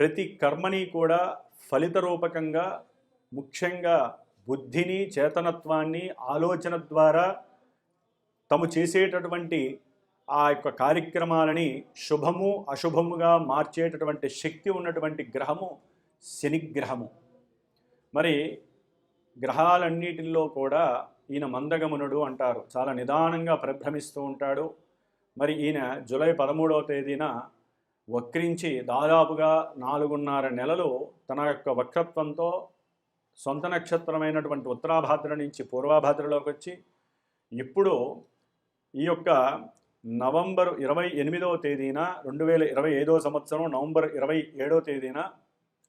ప్రతి కర్మని కూడా ఫలిత రూపకంగా ముఖ్యంగా బుద్ధిని చేతనత్వాన్ని ఆలోచన ద్వారా తము చేసేటటువంటి ఆ యొక్క కార్యక్రమాలని శుభము అశుభముగా మార్చేటటువంటి శక్తి ఉన్నటువంటి గ్రహము శనిగ్రహము. మరి గ్రహాలన్నిటిల్లో కూడా ఈయన మందగమనుడు అంటారు. చాలా నిదానంగా పరిభ్రమిస్తూ ఉంటాడు. మరి ఈయన జూలై పదమూడవ తేదీన వక్రించి దాదాపుగా నాలుగున్నర నెలలు తన యొక్క వక్రత్వంతో సొంత నక్షత్రమైనటువంటి ఉత్తరాభాద్ర నుంచి పూర్వాభాద్రలోకి వచ్చి ఇప్పుడు ఈ యొక్క నవంబర్ ఇరవై ఎనిమిదవ తేదీన రెండు వేల ఇరవై ఐదవ సంవత్సరం నవంబర్ ఇరవై ఏడవ తేదీన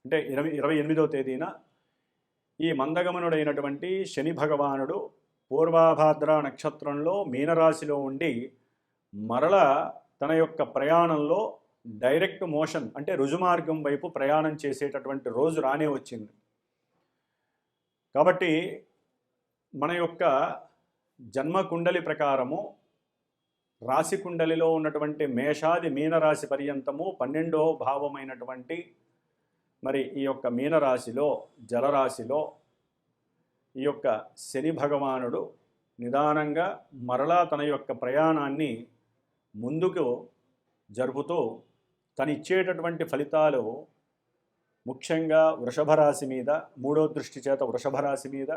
అంటే ఇరవై ఇరవై ఎనిమిదవ తేదీన ఈ మందగమనుడైనటువంటి శని భగవానుడు పూర్వాభాద్ర నక్షత్రంలో మీనరాశిలో ఉండి మరల తన యొక్క ప్రయాణంలో డైరెక్ట్ మోషన్ అంటే రుజుమార్గం వైపు ప్రయాణం చేసేటటువంటి రోజు రానే వచ్చింది. కాబట్టి మన యొక్క జన్మ కుండలి ప్రకారము రాశి కుండలిలో ఉన్నటువంటి మేషాది మీనరాశి పర్యంతము పన్నెండో భావమైనటువంటి మరి ఈ యొక్క మీనరాశిలో జలరాశిలో ఈ యొక్క శని భగవానుడు నిదానంగా మరలా తన యొక్క ప్రయాణాన్ని ముందుకు జరుపుతూ తను ఇచ్చేటటువంటి ఫలితాలు ముఖ్యంగా వృషభ రాశి మీద మూడో దృష్టి చేత వృషభ రాశి మీద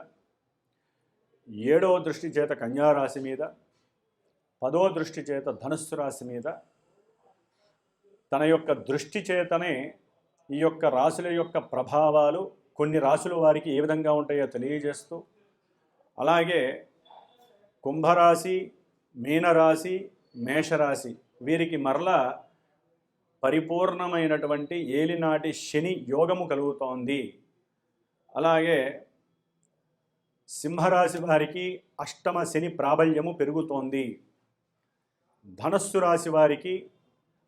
ఏడో దృష్టి చేత కన్యా రాశి మీద పదో దృష్టి చేత ధనుస్సు రాశి మీద తన యొక్క దృష్టి చేతనే ఈ యొక్క రాశుల యొక్క ప్రభావాలు కొన్ని రాశుల వారికి ఏ విధంగా ఉంటాయో తెలియజేస్తూ అలాగే కుంభరాశి మీనరాశి మేషరాశి వీరికి మరలా పరిపూర్ణమైనటువంటి ఏలినాటి శని యోగము కలుగుతోంది. అలాగే సింహరాశి వారికి అష్టమ శని ప్రాబల్యము పెరుగుతోంది. ధనస్సు రాశి వారికి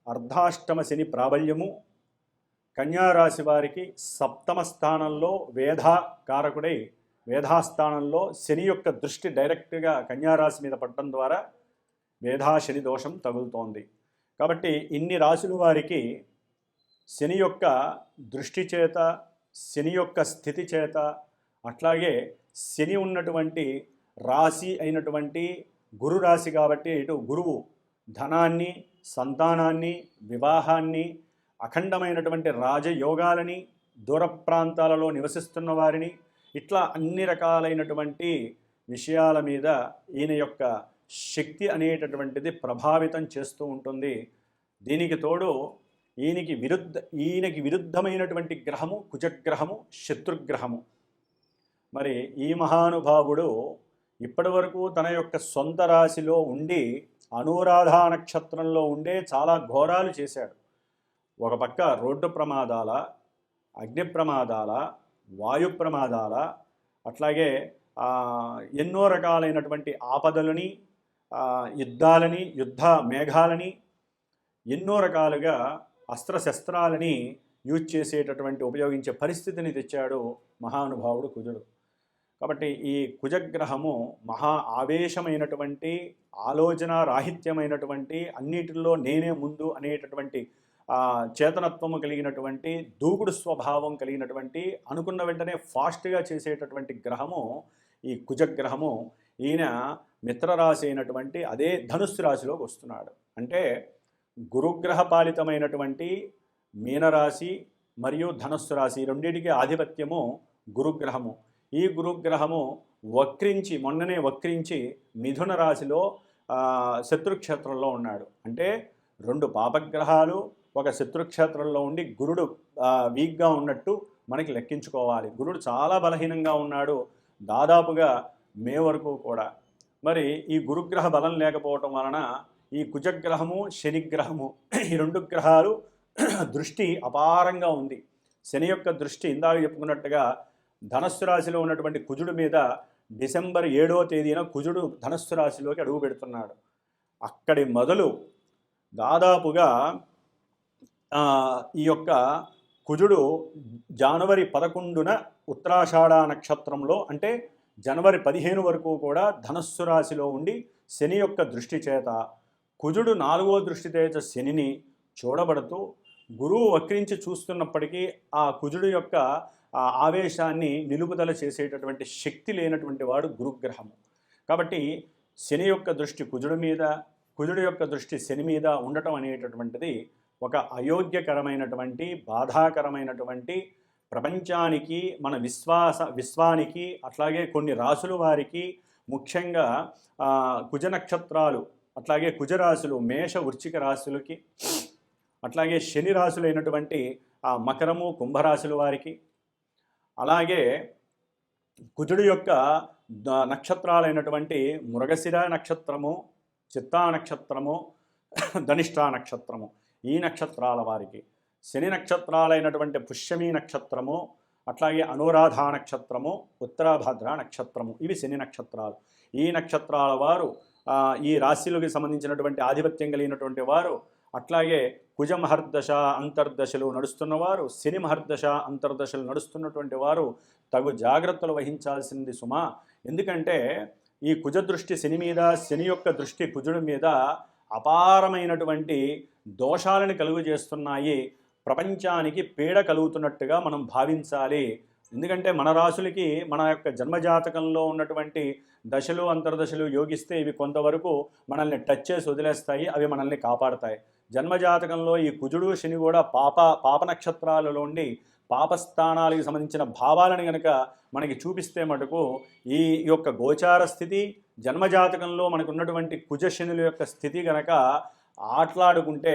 అర్ధాష్టమ శని ప్రాబల్యము. కన్యారాశి వారికి సప్తమ స్థానంలో వేధా కారకుడై వేధాస్థానంలో శని యొక్క దృష్టి డైరెక్ట్గా కన్యారాశి మీద పడటం ద్వారా వేధా శని దోషం తగులుతోంది. కాబట్టి ఇన్ని రాశుల వారికి శని యొక్క దృష్టి చేత శని యొక్క స్థితి చేత అట్లాగే శని ఉన్నటువంటి రాశి అయినటువంటి గురు రాశి కాబట్టి ఇటు గురువు ధనాన్ని సంతానాన్ని వివాహాన్ని అఖండమైనటువంటి రాజయోగాలని దూర ప్రాంతాలలో నివసిస్తున్న వారిని ఇట్లా అన్ని రకాలైనటువంటి విషయాల మీద ఈయన యొక్క శక్తి అనేటటువంటిది ప్రభావితం చేస్తూ ఉంటుంది. దీనికి తోడు ఈయనకి విరుద్ధ ఈయనకి విరుద్ధమైనటువంటి గ్రహము కుజగ్రహము శత్రుగ్రహము. మరి ఈ మహానుభావుడు ఇప్పటి వరకు తన యొక్క సొంత రాశిలో ఉండి అనురాధ నక్షత్రంలో ఉండే చాలా ఘోరాలు చేశాడు. ఒక పక్క రోడ్డు ప్రమాదాల అగ్ని ప్రమాదాల వాయు ప్రమాదాల అట్లాగే ఎన్నో రకాలైనటువంటి ఆపదలని యుద్ధాలని యుద్ధ మేఘాలని ఎన్నో రకాలుగా అస్త్రశస్త్రాలని యూజ్ చేసేటటువంటి ఉపయోగించే పరిస్థితిని తెచ్చాడు మహానుభావుడు కుజుడు. కాబట్టి ఈ కుజగ్రహము మహా ఆవేశమైనటువంటి ఆలోచన రాహిత్యమైనటువంటి అన్నిటిలో నేనే ముందు అనేటటువంటి చేతనత్వము కలిగినటువంటి దూకుడు స్వభావం కలిగినటువంటి అనుకున్న వెంటనే ఫాస్ట్గా చేసేటటువంటి గ్రహము ఈ కుజగ్రహము. ఈయన మిత్రరాశి అయినటువంటి అదే ధనుస్సు రాశిలోకి వస్తున్నాడు. అంటే గురుగ్రహ పాలితమైనటువంటి మీనరాశి మరియు ధనుస్సు రాశి రెండింటికి ఆధిపత్యము గురుగ్రహము. ఈ గురుగ్రహము వక్రించి మొన్ననే వక్రించి మిథున రాశిలో శత్రుక్షేత్రంలో ఉన్నాడు. అంటే రెండు పాపగ్రహాలు ఒక శత్రుక్షేత్రంలో ఉండి గురుడు వీక్గా ఉన్నట్టు మనకి లెక్కించుకోవాలి. గురుడు చాలా బలహీనంగా ఉన్నాడు. దాదాపుగా మే వరకు కూడా. మరి ఈ గురుగ్రహ బలం లేకపోవటం వలన ఈ కుజగ్రహము శనిగ్రహము ఈ రెండు గ్రహాలు దృష్టి అపారంగా ఉంది. శని యొక్క దృష్టి ఇందాక చెప్పుకున్నట్టుగా ధనస్సు రాశిలో ఉన్నటువంటి కుజుడు మీద డిసెంబర్ ఏడవ తేదీన కుజుడు ధనస్సు రాశిలోకి అడుగు పెడుతున్నాడు. అక్కడి మొదలు దాదాపుగా ఈ యొక్క కుజుడు జనవరి పదకొండున ఉత్తరాషాఢ నక్షత్రంలో అంటే జనవరి పదిహేను వరకు కూడా ధనస్సు రాశిలో ఉండి శని యొక్క దృష్టి చేత కుజుడు నాలుగో దృష్టి చేత శనిని చూడబడుతూ గురువు వక్రించి చూస్తున్నప్పటికీ ఆ కుజుడు యొక్క ఆవేశాన్ని నిలుపుదల చేసేటటువంటి శక్తి లేనటువంటి వాడు గురుగ్రహము. కాబట్టి శని యొక్క దృష్టి కుజుడి మీద కుజుడు యొక్క దృష్టి శని మీద ఉండటం అనేటటువంటిది ఒక అయోగ్యకరమైనటువంటి బాధాకరమైనటువంటి ప్రపంచానికి మన విశ్వాస విశ్వానికి అట్లాగే కొన్ని రాసుల వారికి ముఖ్యంగా కుజ నక్షత్రాలు అట్లాగే కుజరాశులు మేష వృచ్చిక రాశులకి అట్లాగే శని రాశులైనటువంటి ఆ మకరము కుంభరాశుల వారికి అలాగే కుజుడు యొక్క నక్షత్రాలైనటువంటి మృగశిర నక్షత్రము చిత్తా నక్షత్రము ధనిష్టా నక్షత్రము ఈ నక్షత్రాల వారికి. శని నక్షత్రాలైనటువంటి పుష్యమి నక్షత్రము అట్లాగే అనురాధ నక్షత్రము ఉత్తరాభద్ర నక్షత్రము ఇవి శని నక్షత్రాలు. ఈ నక్షత్రాల వారు ఈ రాశిలోకి సంబంధించినటువంటి ఆధిపత్యం కలిగినటువంటి వారు అట్లాగే కుజ మహర్దశ అంతర్దశలు నడుస్తున్నవారు శని మహర్దశ అంతర్దశలు నడుస్తున్నటువంటి వారు తగు జాగ్రత్తలు వహించాల్సింది సుమా. ఎందుకంటే ఈ కుజ దృష్టి శని మీద శని యొక్క దృష్టి కుజుడి మీద అపారమైనటువంటి దోషాలను కలుగు చేస్తున్నాయి ప్రపంచానికి పీడ కలుగుతున్నట్టుగా మనం భావించాలి. ఎందుకంటే మన రాశులకి మన యొక్క జన్మజాతకంలో ఉన్నటువంటి దశలు అంతర్దశలు యోగిస్తే ఇవి కొంతవరకు మనల్ని టచ్ చేసి వదిలేస్తాయి అవి మనల్ని కాపాడతాయి. జన్మజాతకంలో ఈ కుజుడు శని కూడా పాప పాప నక్షత్రాలలో ఉండి పాపస్థానాలకు సంబంధించిన భావాలను కనుక మనకి చూపిస్తే మటుకు ఈ యొక్క గోచార స్థితి జన్మజాతకంలో మనకు ఉన్నటువంటి కుజ శనుల యొక్క స్థితి కనుక ఆటలాడుకుంటే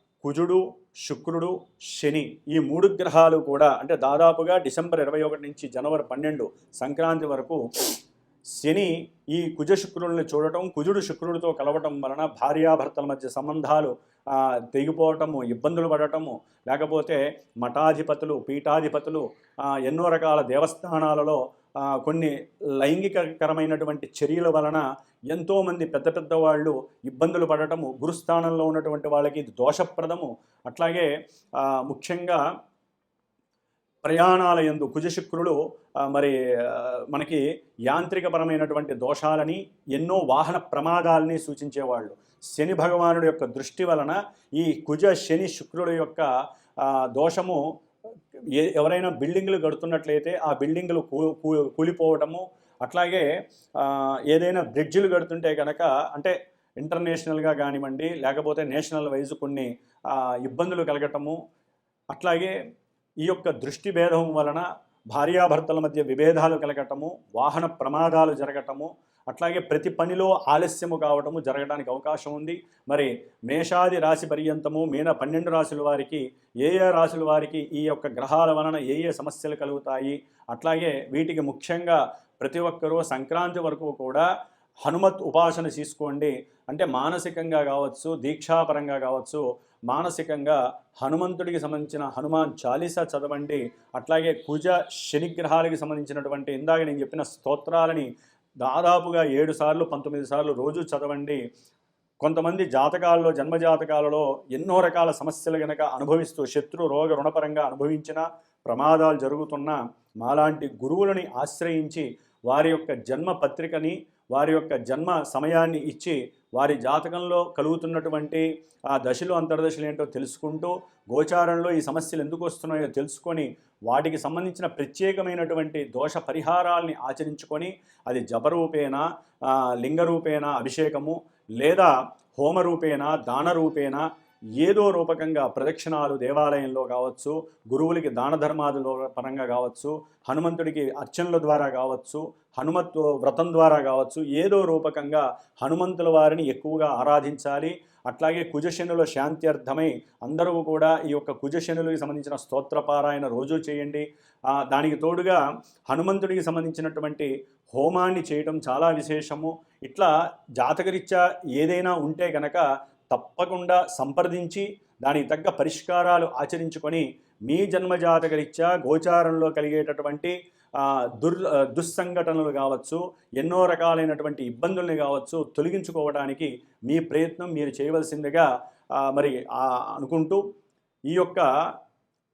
కుజుడు శుక్రుడు శని ఈ మూడు గ్రహాలు కూడా అంటే దాదాపుగా డిసెంబర్ ఇరవై ఒకటి నుంచి జనవరి పన్నెండు సంక్రాంతి వరకు శని ఈ కుజ శుక్రుల్ని చూడటం కుజుడు శుక్రుడితో కలవటం వలన భార్యాభర్తల మధ్య సంబంధాలు తెగిపోవటము ఇబ్బందులు పడటము లేకపోతే మఠాధిపతులు పీఠాధిపతులు ఎన్నో రకాల దేవస్థానాలలో కొన్ని లైంగికకరమైనటువంటి చర్యల వలన ఎంతోమంది పెద్ద పెద్ద వాళ్ళు ఇబ్బందులు పడటము గురుస్థానంలో ఉన్నటువంటి వాళ్ళకి ఇది దోషప్రదము. అట్లాగే ముఖ్యంగా ప్రయాణాల ఎందు కుజశుక్రుడు మరి మనకి యాంత్రికపరమైనటువంటి దోషాలని ఎన్నో వాహన ప్రమాదాలని సూచించేవాళ్ళు. శని భగవానుడి యొక్క దృష్టి వలన ఈ కుజ శని శుక్రుడు యొక్క దోషము ఏ ఎవరైనా బిల్డింగ్లు కడుతున్నట్లయితే ఆ బిల్డింగ్లు కూ కూలిపోవటము అట్లాగే ఏదైనా బ్రిడ్జిలు కడుతుంటే కనుక అంటే ఇంటర్నేషనల్గా కానివ్వండి లేకపోతే నేషనల్ వైజ్ కొన్ని ఇబ్బందులు కలగటము అట్లాగే ఈ యొక్క దృష్టి భేదం వలన భార్యాభర్తల మధ్య విభేదాలు కలగటము వాహన ప్రమాదాలు జరగటము అట్లాగే ప్రతి పనిలో ఆలస్యము కావటము జరగడానికి అవకాశం ఉంది. మరి మేషాది రాశి పర్యంతము మీన పన్నెండు రాశుల వారికి ఏ ఏ రాశుల వారికి ఈ యొక్క గ్రహాల వలన ఏ ఏ సమస్యలు కలుగుతాయి? అట్లాగే వీటికి ముఖ్యంగా ప్రతి ఒక్కరూ సంక్రాంతి వరకు కూడా హనుమత్ ఉపాసన తీసుకోండి అంటే మానసికంగా కావచ్చు దీక్షాపరంగా కావచ్చు మానసికంగా హనుమంతుడికి సంబంధించిన హనుమాన్ చాలీసా చదవండి. అట్లాగే కుజ శనిగ్రహాలకి సంబంధించినటువంటి ఇందాక నేను చెప్పిన స్తోత్రాలని దాదాపుగా ఏడు సార్లు పంతొమ్మిది సార్లు రోజు చదవండి. కొంతమంది జాతకాల్లో జన్మ జాతకాలలో ఎన్నో రకాల సమస్యలు గనక అనుభవిస్తూ శత్రు రోగ రుణపరంగా అనుభవించిన ప్రమాదాలు జరుగుతున్న మాలాంటి గురువులని ఆశ్రయించి వారి యొక్క జన్మ పత్రికని వారి యొక్క జన్మ సమయాన్ని ఇచ్చి వారి జాతకంలో కలుగుతున్నటువంటి ఆ దశలు అంతర్దశలు ఏంటో తెలుసుకుంటూ గోచారంలో ఈ సమస్యలు ఎందుకు వస్తున్నాయో తెలుసుకొని వాటికి సంబంధించిన ప్రత్యేకమైనటువంటి దోష పరిహారాల్ని ఆచరించుకొని అది జపరూపేణ లింగరూపేణ అభిషేకము లేదా హోమరూపేణ దానరూపేణ ఏదో రూపకంగా ప్రదక్షిణాలు దేవాలయంలో కావచ్చు గురువులకి దాన ధర్మాదుల పరంగా కావచ్చు హనుమంతుడికి అర్చనల ద్వారా కావచ్చు హనుమత్ వ్రతం ద్వారా కావచ్చు ఏదో రూపకంగా హనుమంతుల వారిని ఎక్కువగా ఆరాధించాలి. అట్లాగే కుజశనుల శాంత్యర్థమై అందరూ కూడా ఈ యొక్క కుజశనులకు సంబంధించిన స్తోత్రపారాయణ రోజు చేయండి. దానికి తోడుగా హనుమంతుడికి సంబంధించినటువంటి హోమాన్ని చేయటం చాలా విశేషము. ఇట్లా జాతకరీత్యా ఏదైనా ఉంటే గనక తప్పకుండా సంప్రదించి దానికి తగ్గ పరిష్కారాలు ఆచరించుకొని మీ జన్మజాతకరీత్యా గోచారంలో కలిగేటటువంటి దుర్ దుస్సంఘటనలు కావచ్చు ఎన్నో రకాలైనటువంటి ఇబ్బందుల్ని కావచ్చు తొలగించుకోవడానికి మీ ప్రయత్నం మీరు చేయవలసిందిగా మరి అనుకుంటూ ఈ యొక్క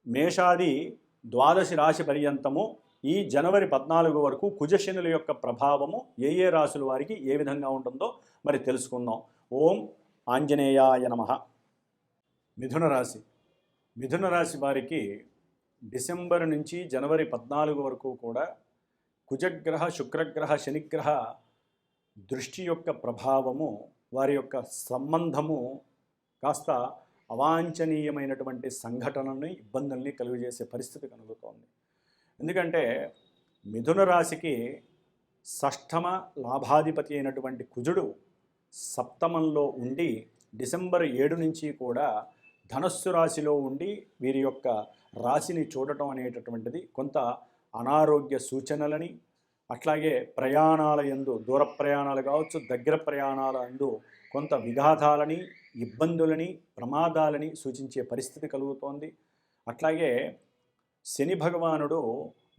మేషాది ద్వాదశి రాశి పర్యంతము ఈ జనవరి పద్నాలుగు వరకు కుజశనుల యొక్క ప్రభావము ఏ ఏ రాశుల వారికి ఏ విధంగా ఉంటుందో మరి తెలుసుకుందాం. ఓం ఆంజనేయాయ నమ. మిథున రాశి. మిథున రాశి వారికి డిసెంబర్ నుంచి జనవరి పద్నాలుగు వరకు కూడా కుజగ్రహ శుక్రగ్రహ శనిగ్రహ దృష్టి యొక్క ప్రభావము వారి యొక్క సంబంధము కాస్త అవాంఛనీయమైనటువంటి సంఘటనని ఇబ్బందుల్ని కలుగజేసే పరిస్థితి కలుగుతోంది ఎందుకంటే మిథున రాశికి షష్ఠమ లాభాధిపతి అయినటువంటి కుజుడు సప్తమంలో ఉండి డిసెంబర్ ఏడు నుంచి కూడా ధనస్సు రాశిలో ఉండి వీరి యొక్క రాశిని చూడటం అనేటటువంటిది కొంత అనారోగ్య సూచనలని అట్లాగే ప్రయాణాల యందు దూర ప్రయాణాలు కావచ్చు దగ్గర ప్రయాణాల యందు కొంత విఘాతాలని ఇబ్బందులని ప్రమాదాలని సూచించే పరిస్థితి కలుగుతోంది. అట్లాగే శని భగవానుడు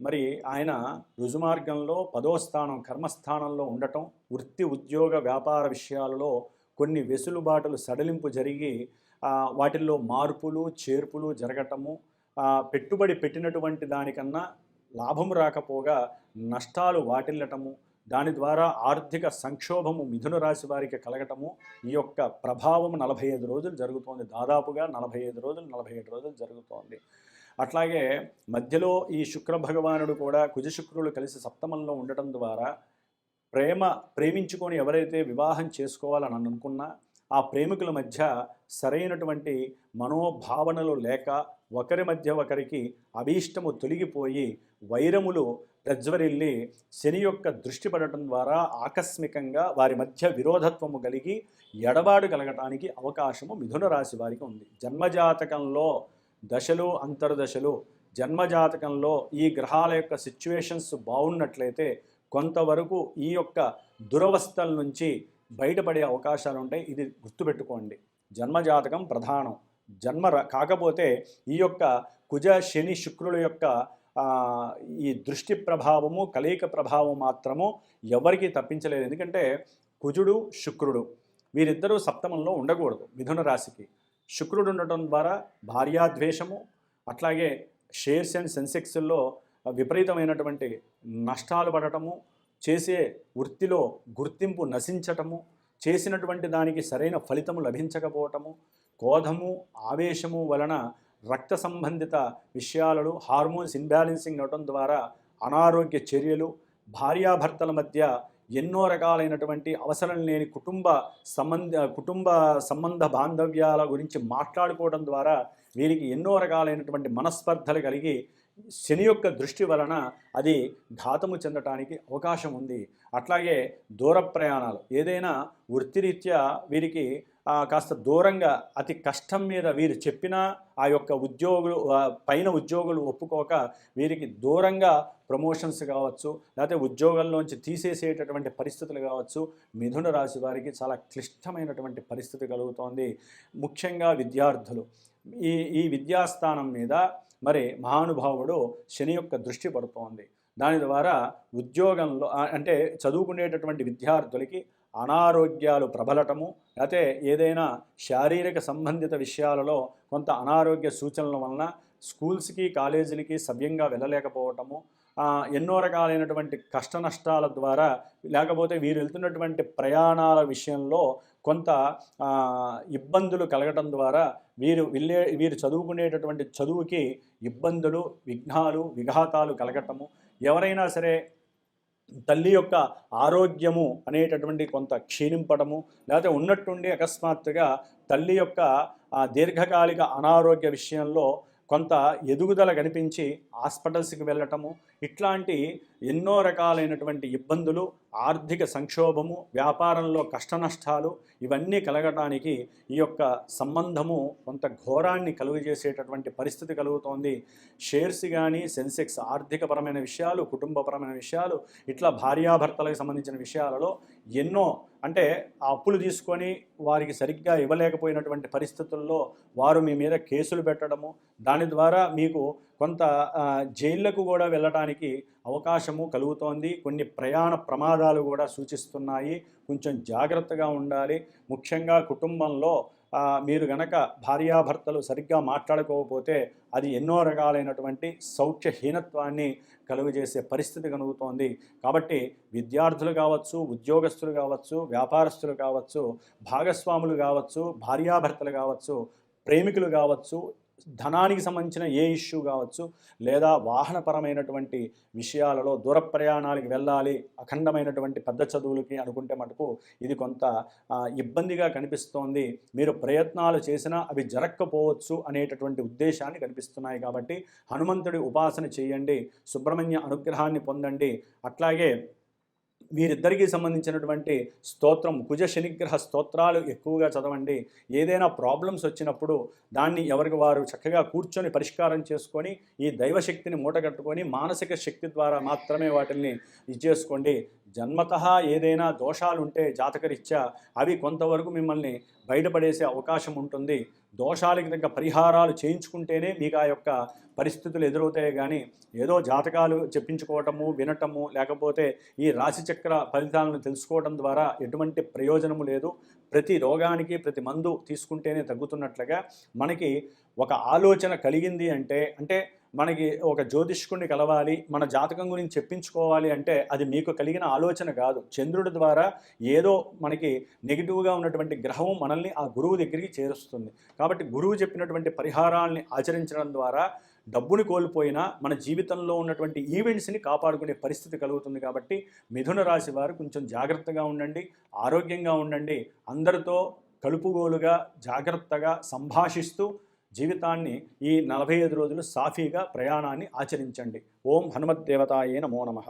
మరి ఆయన రుజుమార్గంలో పదో స్థానం కర్మస్థానంలో ఉండటం వృత్తి ఉద్యోగ వ్యాపార విషయాలలో కొన్ని వెసులుబాటులు సడలింపు జరిగి వాటిల్లో మార్పులు చేర్పులు జరగటము పెట్టుబడి పెట్టినటువంటి దానికన్నా లాభం రాకపోగా నష్టాలు వాటిల్లటము దాని ద్వారా ఆర్థిక సంక్షోభము మిథున రాశి వారికి కలగటము ఈ యొక్క ప్రభావం నలభై ఐదు రోజులు జరుగుతోంది. దాదాపుగా నలభై ఐదు రోజులు నలభై ఏడు రోజులు జరుగుతోంది. అట్లాగే మధ్యలో ఈ శుక్ర భగవానుడు కూడా కుజశుక్రులు కలిసి సప్తమంలో ఉండటం ద్వారా ప్రేమ ప్రేమించుకొని ఎవరైతే వివాహం చేసుకోవాలని అనుకున్నా ఆ ప్రేమికుల మధ్య సరైనటువంటి మనోభావనలు లేక ఒకరి మధ్య ఒకరికి అభీష్టము తొలగిపోయి వైరములు ప్రజ్వరిల్లి శని యొక్క దృష్టి పడటం ద్వారా ఆకస్మికంగా వారి మధ్య విరోధత్వము కలిగి ఎడబాడు కలగటానికి అవకాశము మిథున రాశి వారికి ఉంది. జన్మజాతకంలో దశలు అంతర్దశలు జన్మజాతకంలో ఈ గ్రహాల యొక్క సిచ్యువేషన్స్ బాగున్నట్లయితే కొంతవరకు ఈ యొక్క దురవస్థల నుంచి బయటపడే అవకాశాలు ఉంటాయి. ఇది గుర్తుపెట్టుకోండి. జన్మజాతకం ప్రధానం. జన్మ కాకపోతే ఈ యొక్క కుజ శని శుక్రుల యొక్క ఈ దృష్టి ప్రభావము కలయిక ప్రభావం మాత్రము ఎవరికి తప్పించలేదు. ఎందుకంటే కుజుడు శుక్రుడు వీరిద్దరూ సప్తమంలో ఉండకూడదు మిథున రాశికి. శుక్రుడు ఉండటం ద్వారా భార్యాద్వేషము అట్లాగే షేర్స్ అండ్ సెన్సెక్స్ల్లో విపరీతమైనటువంటి నష్టాలు పడటము చేసే వృత్తిలో గుర్తింపు నశించటము చేసినటువంటి దానికి సరైన ఫలితము లభించకపోవటము క్రోధము ఆవేశము వలన రక్త సంబంధిత విషయాలలో హార్మోన్స్ ఇన్బ్యాలెన్సింగ్ అవటం ద్వారా అనారోగ్య చర్యలు భార్యాభర్తల మధ్య ఎన్నో రకాలైనటువంటి అవసరం లేని కుటుంబ సంబంధ కుటుంబ సంబంధ బాంధవ్యాల గురించి మాట్లాడుకోవడం ద్వారా వీరికి ఎన్నో రకాలైనటువంటి మనస్పర్ధలు కలిగి శని యొక్క దృష్టి వలన అది ఘాతము చెందటానికి అవకాశం ఉంది. అట్లాగే దూర ప్రయాణాలు ఏదైనా వృత్తిరీత్యా వీరికి కాస్త దూరంగా అతి కష్టం మీద వీరు చెప్పిన ఆ యొక్క ఉద్యోగులు పైన ఉద్యోగులు ఒప్పుకోక వీరికి దూరంగా ప్రమోషన్స్ కావచ్చు లేకపోతే ఉద్యోగంలోంచి తీసేసేటటువంటి పరిస్థితులు కావచ్చు మిథున రాశి వారికి చాలా క్లిష్టమైనటువంటి పరిస్థితి కలుగుతోంది. ముఖ్యంగా విద్యార్థులు. ఈ ఈ విద్యాస్థానం మీద మరి మహానుభావుడు శని యొక్క దృష్టి పడుతోంది. దాని ద్వారా ఉద్యోగంలో అంటే చదువుకునేటటువంటి విద్యార్థులకి అనారోగ్యాలు ప్రబలటము అయితే ఏదైనా శారీరక సంబంధిత విషయాలలో కొంత అనారోగ్య సూచనల వలన స్కూల్స్కి కాలేజీలకి సవ్యంగా వెళ్ళలేకపోవటము ఎన్నో రకాలైనటువంటి కష్ట నష్టాల ద్వారా లేకపోతే వీరు వెళ్తున్నటువంటి ప్రయాణాల విషయంలో కొంత ఇబ్బందులు కలగటం ద్వారా వీరు వెళ్ళే వీరు చదువుకునేటటువంటి చదువుకి ఇబ్బందులు విఘ్నాలు విఘాతాలు కలగటము ఎవరైనా సరే తల్లి యొక్క ఆరోగ్యము అనేటటువంటి కొంత క్షీణింపడము లేకపోతే ఉన్నట్టుండి అకస్మాత్తుగా తల్లి యొక్క దీర్ఘకాలిక అనారోగ్య విషయంలో కొంత ఎదుగుదల కనిపించి హాస్పిటల్స్కి వెళ్ళటము ఇట్లాంటి ఎన్నో రకాలైనటువంటి ఇబ్బందులు ఆర్థిక సంక్షోభము వ్యాపారంలో కష్టనష్టాలు ఇవన్నీ కలగటానికి ఈ యొక్క సంబంధము కొంత ఘోరాన్ని కలుగజేసేటటువంటి పరిస్థితి కలుగుతోంది. షేర్స్ కానీ సెన్సెక్స్ ఆర్థికపరమైన విషయాలు కుటుంబపరమైన విషయాలు ఇట్లా భార్యాభర్తలకు సంబంధించిన విషయాలలో ఎన్నో అంటే ఆ అప్పులు తీసుకొని వారికి సరిగ్గా ఇవ్వలేకపోయినటువంటి పరిస్థితుల్లో వారు మీ మీద కేసులు పెట్టడము దాని ద్వారా మీకు కొంత జైళ్ళకు కూడా వెళ్ళడానికి అవకాశము కలుగుతోంది. కొన్ని ప్రయాణ ప్రమాదాలు కూడా సూచిస్తున్నాయి. కొంచెం జాగ్రత్తగా ఉండాలి. ముఖ్యంగా కుటుంబంలో మీరు గనక భార్యాభర్తలు సరిగ్గా మాట్లాడుకోకపోతే అది ఎన్నో రకాలైనటువంటి సౌఖ్యహీనత్వాన్ని కలుగజేసే పరిస్థితి కలుగుతోంది కాబట్టి విద్యార్థులు కావచ్చు ఉద్యోగస్తులు కావచ్చు వ్యాపారస్తులు కావచ్చు భాగస్వాములు కావచ్చు భార్యాభర్తలు కావచ్చు ప్రేమికులు కావచ్చు ధనానికి సంబంధించిన ఏ ఇష్యూ కావచ్చు లేదా వాహనపరమైనటువంటి విషయాలలో దూర ప్రయాణాలకు వెళ్ళాలి అఖండమైనటువంటి పెద్ద చదువులకి అనుకుంటే మటుకు ఇది కొంత ఇబ్బందిగా కనిపిస్తోంది. మీరు ప్రయత్నాలు చేసినా అవి జరగకపోవచ్చు అనేటటువంటి ఉద్దేశాన్ని కనిపిస్తున్నాయి కాబట్టి హనుమంతుడి ఉపాసన చేయండి సుబ్రహ్మణ్య అనుగ్రహాన్ని పొందండి. అట్లాగే వీరిద్దరికీ సంబంధించినటువంటి స్తోత్రం కుజ శనిగ్రహ స్తోత్రాలు ఎక్కువగా చదవండి. ఏదైనా ప్రాబ్లమ్స్ వచ్చినప్పుడు దాన్ని ఎవరికి వారు చక్కగా కూర్చొని పరిష్కారం చేసుకొని ఈ దైవశక్తిని మూటగట్టుకొని మానసిక శక్తి ద్వారా మాత్రమే వాటిని ఇది చేసుకోండి. జన్మత ఏదైనా దోషాలు ఉంటే జాతకరీత్యా అవి కొంతవరకు మిమ్మల్ని బయటపడేసే అవకాశం ఉంటుంది దోషాలకి తగ్గ పరిహారాలు చేయించుకుంటేనే మీకు ఆ యొక్క పరిస్థితులు ఎదురవుతాయి కానీ ఏదో జాతకాలు చెప్పించుకోవటము వినటము లేకపోతే ఈ రాశిచక్ర ఫలితాలను తెలుసుకోవడం ద్వారా ఎటువంటి ప్రయోజనము లేదు. ప్రతి రోగానికి ప్రతి మందు తీసుకుంటేనే తగ్గుతున్నట్లుగా మనకి ఒక ఆలోచన కలిగింది అంటే అంటే మనకి ఒక జ్యోతిష్కుడిని కలవాలి మన జాతకం గురించి చెప్పించుకోవాలి అంటే అది మీకు కలిగిన ఆలోచన కాదు. చంద్రుడి ద్వారా ఏదో మనకి నెగిటివ్గా ఉన్నటువంటి గ్రహం మనల్ని ఆ గురువు దగ్గరికి చేరుస్తుంది. కాబట్టి గురువు చెప్పినటువంటి పరిహారాల్ని ఆచరించడం ద్వారా డబ్బుని కోల్పోయినా మన జీవితంలో ఉన్నటువంటి ఈవెంట్స్ని కాపాడుకునే పరిస్థితి కలుగుతుంది కాబట్టి మిథున రాశి వారు కొంచెం జాగ్రత్తగా ఉండండి ఆరోగ్యంగా ఉండండి అందరితో కలుపుగోలుగా జాగ్రత్తగా సంభాషిస్తూ జీవితాన్ని ఈ నలభై ఐదు రోజులు సాఫీగా ప్రయాణాన్ని ఆచరించండి. ఓం హనుమద్దేవతాయే నమో నమః.